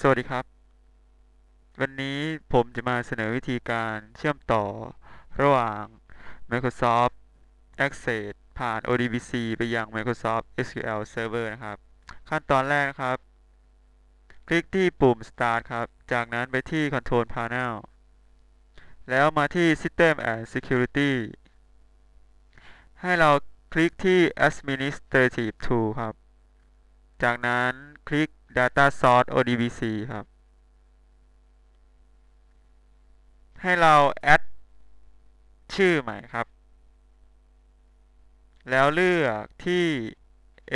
สวัสดีครับ วันนี้ผมจะมาเสนอวิธีการเชื่อมต่อระหว่าง Microsoft Access ผ่าน ODBC ไปยัง Microsoft SQL Server นะครับ ขั้นตอนแรกนะครับ คลิกที่ปุ่ม Start ครับ จากนั้นไปที่ Control Panel แล้วมาที่ System and Security ให้เราคลิกที่ Administrative Tool ครับ จากนั้นคลิก Data Source ODBC ครับ ให้เรา add ชื่อใหม่ครับ แล้วเลือกที่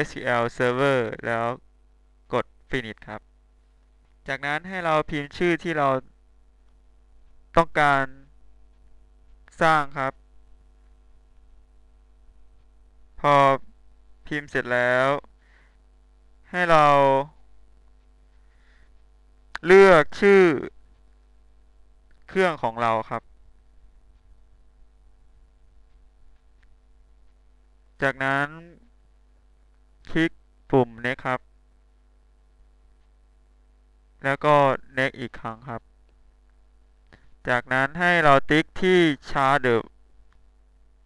SQL Server แล้วกด Finish ครับ จากนั้นให้เราพิมพ์ชื่อที่เราต้องการสร้างครับ พอพิมพ์เสร็จแล้ว ให้เรา เลือกชื่อ เครื่องของเราครับ จากนั้น คลิกปุ่ม Next ครับ แล้วก็ Next อีกครั้งครับ จากนั้นให้เราติ๊กที่ Chart the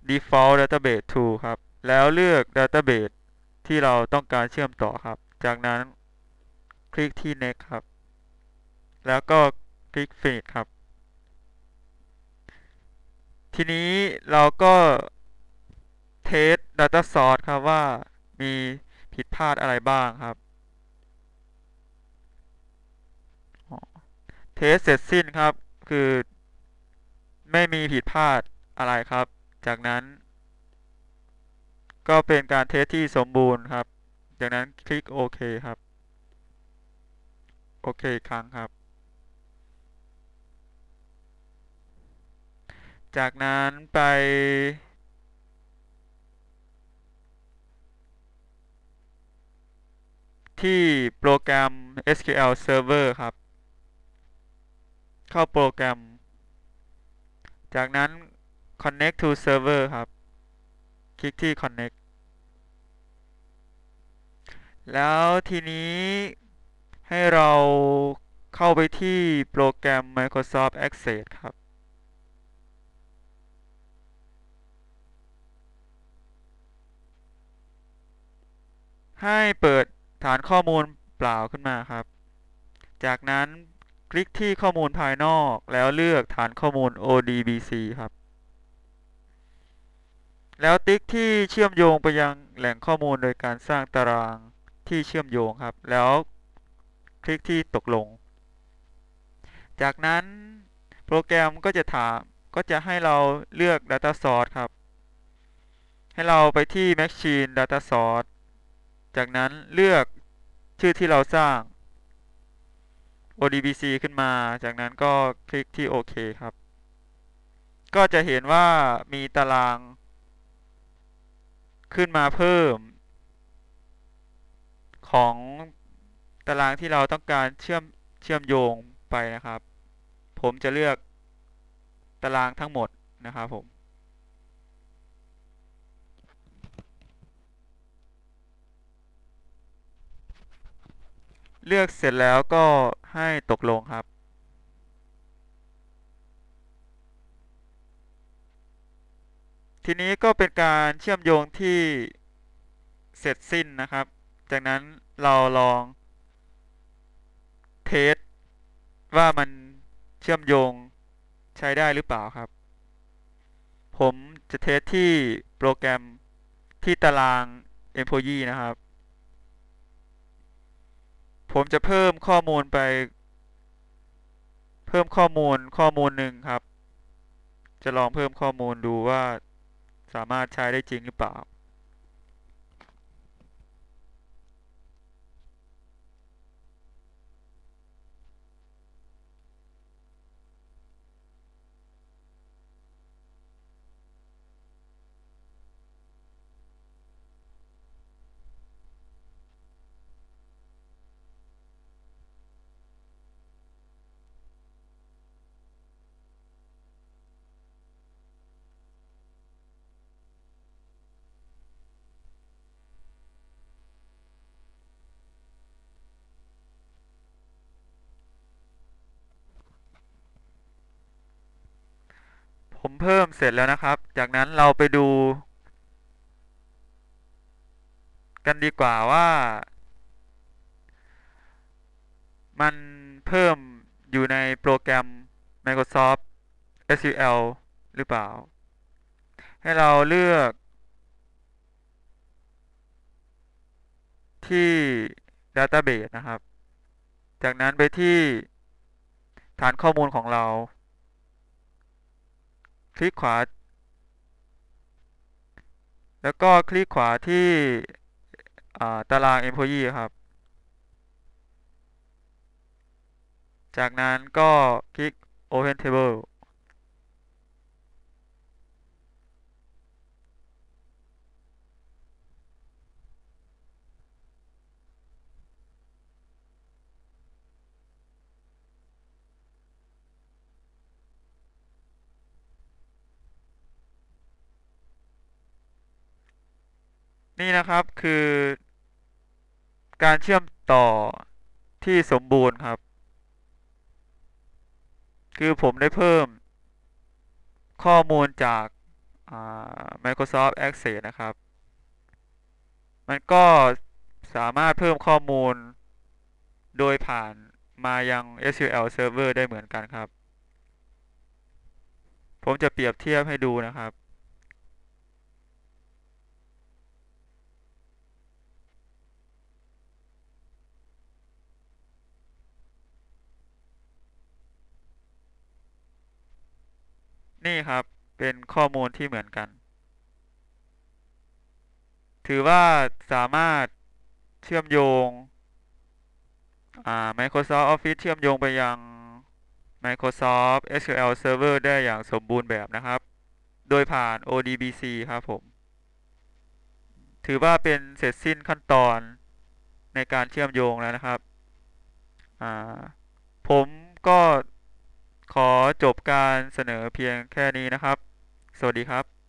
Default Database to ครับ แล้วเลือก Database ที่เราต้องการเชื่อมต่อครับ จากนั้นคลิกที่ Next ครับ แล้วก็คลิก Finish ครับ ทีนี้เราก็เทส Data Source ครับว่ามีผิดพลาดอะไรบ้างครับ เทสเสร็จสิ้นครับ คือไม่มีผิดพลาดอะไรครับ จากนั้น ก็เป็นการเทสที่สมบูรณ์ครับ จากนั้นคลิกโอเคครับ โอเคครั้งครับ จากนั้นไปที่โปรแกรม SQL Server ครับ เข้าโปรแกรม จากนั้น Connect to Server ครับ คลิกที่ Connect แล้วทีนี้ให้เราเข้าไปที่โปรแกรม Microsoft Access ครับ ให้เปิดฐานข้อมูลเปล่าขึ้นมาครับ จากนั้นคลิกที่ข้อมูลภายนอกแล้วเลือกฐานข้อมูล ODBC ครับ แล้วติ๊กที่เชื่อมโยงไปยังแหล่งข้อมูลโดยการสร้างตาราง ที่เชื่อมโยงครับ แล้วคลิกที่ตกลง จากนั้นโปรแกรมก็จะถามก็จะให้เราเลือก Data Source ครับ ให้เราไปที่ Machine Data Source จากนั้นเลือกชื่อที่เราสร้าง ODBC ขึ้นมา จากนั้นก็คลิกที่โอเคครับ ก็จะเห็นว่ามีตาราง ขึ้นมาเพิ่ม ของตารางที่เราต้องการเชื่อมเชื่อมโยงไปนะครับ ผมจะเลือกตารางทั้งหมดนะครับผม เลือกเสร็จแล้วก็ให้ตกลงครับทีนี้ก็เป็นการเชื่อมโยงที่เสร็จสิ้นนะครับ จากนั้น เราลองเทสว่ามันเชื่อมโยงใช้ได้หรือเปล่าครับ ผมจะเทสที่โปรแกรมที่ตาราง employee นะครับ ผมจะเพิ่มข้อมูลไป เพิ่มข้อมูลข้อมูลหนึ่งครับ จะลองเพิ่มข้อมูลดูว่าสามารถใช้ได้จริงหรือเปล่า เสร็จแล้วนะครับ จากนั้นเราไปดู กันดีกว่าว่า มันเพิ่มอยู่ในโปรแกรม Microsoft SQL หรือเปล่า ให้เราเลือกที่ Database นะครับ จากนั้นไปที่ฐานข้อมูลของเรา ลิกขวา แล้วก็คลิกขวาที่ตาราง Employee ครับ จากนั้นก็คลิก Open Table นี่นะครับคือ การเชื่อมต่อที่สมบูรณ์ครับ คือผมได้เพิ่มข้อมูลจาก Microsoft Access นะครับ มันก็สามารถเพิ่มข้อมูลโดยผ่านมายัง SQL Server ได้เหมือนกันครับ ผมจะเปรียบเทียบให้ดูนะครับ นี่ครับเป็นข้อมูลที่เหมือนกัน ถือว่าสามารถเชื่อมโยง Microsoft Office เชื่อมโยงไปยัง Microsoft SQL Server ได้อย่างสมบูรณ์แบบนะครับ โดยผ่าน ODBC ครับผม ถือว่าเป็นเสร็จสิ้นขั้นตอนในการเชื่อมโยงแล้วนะครับ ผมก็ ขอจบการเสนอเพียงแค่นี้นะครับ สวัสดีครับ